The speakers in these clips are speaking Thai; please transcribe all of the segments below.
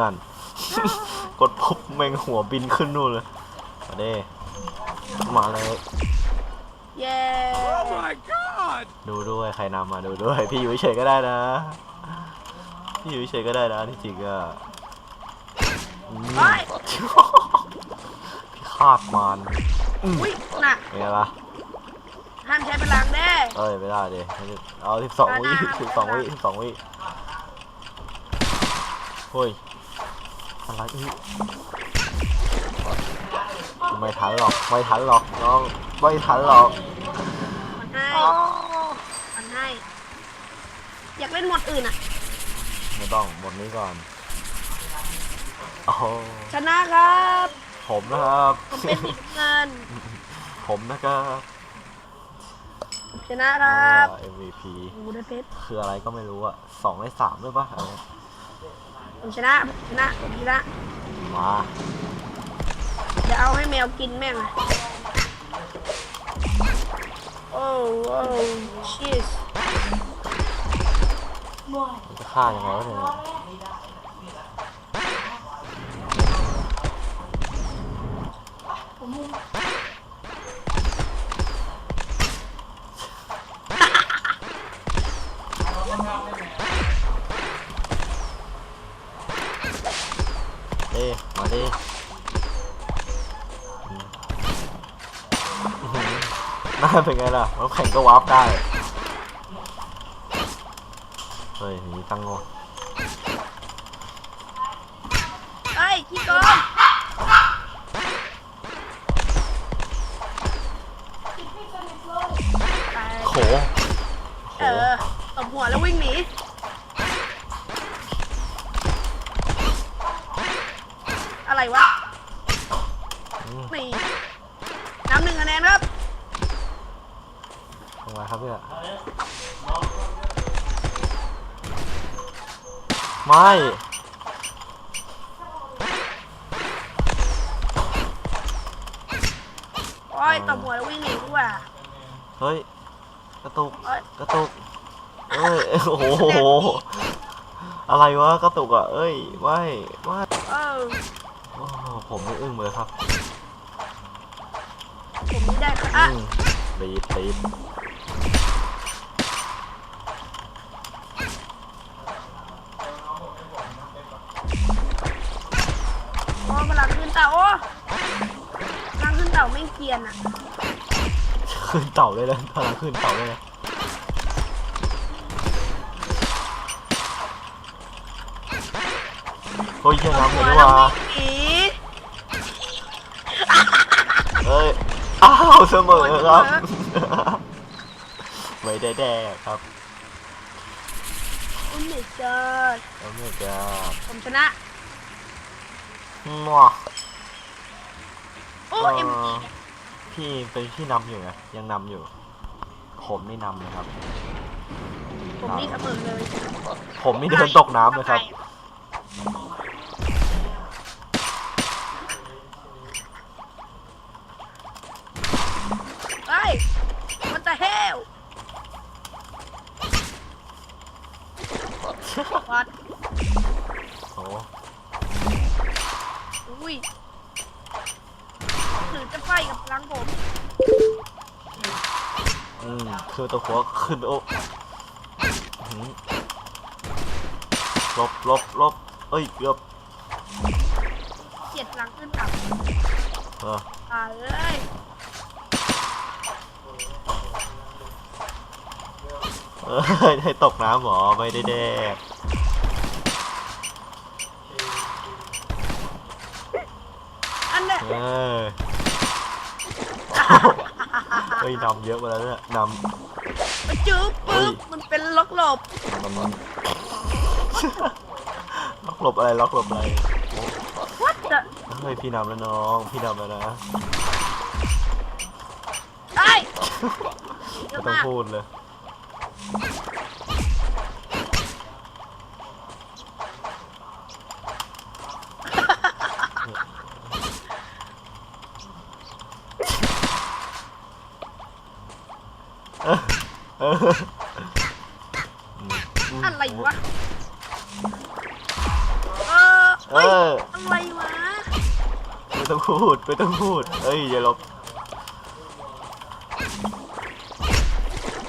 นั่น กดปุ๊บแมงหัวบินขึ้นนู่นเลยมาเด้มาเลยเย้ Oh my god! ดูด้วยใครนำมาดูด้วยพี่อยู่เฉยๆก็ได้นะพี่อยู่เฉยๆก็ได้นะที่จริงอะอืมเฮ้ยพี่คาดมันอืมอุ้ยน่ะเป็นไงล่ะห้ามใช้พลังแน่เอ้ยไม่ได้ดิเอาสิบสองวิได้ได้สิบสองวิสิบสองวิเฮ้ย อะไรอีกไม่ทันหรอก ไม่ทันหรอกน้องไม่ทันหรอกมันให้มันให้ อยากเล่นหมดอื่นอะ ไม่ต้องหมดนี้ก่อนโอ้โหชนะครับ ผมนะครับ ผมเป็นสีน้ำเงิน ผมนะครับชนะครับเออ MVP โอ้โหได้เพชรคืออะไรก็ไม่รู้อะสองในสามด้วยปะเออ ผมชนะผมชนะผมชนะมาเดี๋ยวเอาให้แมวกินแม่งเลยโอ้โอ้ชีสมันจะฆ่ายังไงวะเนี่ยเอ๊ะมาดิอืมอื้อหือ น่าเป็นไงล่ะน้ำแข็งก็วาร์ปได้ เฮ้ยหนีตั้งงงเฮ้ยขี้โกงไปโขเออตบหัวแล้ววิ่งหนีอะไรวะอืมนี่น้ำหนึ่งคะแนนครับ ทำไมครับเนี่ย ไม่ โอ้ยตบหัวแล้ววิ่งหนีดีกว่าเฮ้ย กระตุกโอ้ย กระตุก เอ้ย โอ้โห อะไรวะ กระตุกอะ เอ้ย ไม่ไม่เออ โอ้โหผมไม่อึ้งเลยครับผมนี่ได้ค่ะอะอืมตีดตีด เต่าไม่งเกรียนอะขึ้นเต่าเลยนะพลังขึ้นเต่าเลยนะเฮ้ยเชี่ยน้ำเลยดีกว่าหนีเอ้ย อ้าวเสมอครับ ไม่ได้แดกครับอุ้ยไม่เจอแล้วเมื่อจะผมชนะ มั่วโอ้เอ่เอ็มอพี่เป็นพี่นำอยู่ไงยังนำอยู่ ผมนี่นำเลยครับ ผมนี่เสมอเลยผมนี่เดินตกน้ำเลยครับเฮ้ย what the hell what โอ้อุ้ยถือ จะไฟกับพลังผม อืมคือตัวหัวขึ้นโอ้หืมลบลบลบเอ้ยเกือบเกียดพลังขึ้นต่เออำตายเอ้ยเอ้ยให้ตกน้ำเหรอไม่ได้แดกอันเนี้ยเออ เฮ้ยนำเยอะมาแล้วเนี่ยนำไปจื๊บปึ๊บมันเป็นล็อกหลบมันมันล็อกหลบอะไรล็อกหลบอะไร what the เฮ้ยพี่นำแล้วน้อง พี่นำแล้วนะไอ้ยเยไม่อะต้องมากพูดเลยเออเออมมอะไรวะ เออเอออะไรวะ ไม่ต้องพูดไม่ต้องพูดเอ้ยอย่าลบ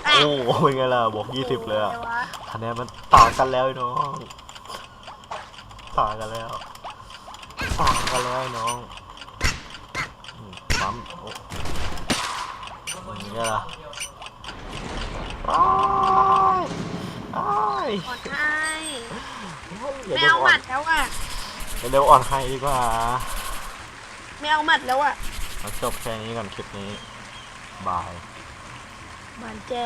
อะโอ้เป็นไงล่ะบอกยี่สิบเลยอะอะไรวะคะแนนมันต่างกันแล้วไอ้น้องต่างกันแล้วต่างกันแล้วไอ้น้องอืมปั๊มโอ้เป็นไงล่ะ อ้ายอ้ายอ่อนให้อย่าไม่เร็วเอาหอ่อมันดแล้วอะอย่าเร็วอ่อนให้ดีกว่าไม่เอาหมัดแล้วอะเอาจบแค่นี้ก่อนคลิปนี้ บาย บานแจ้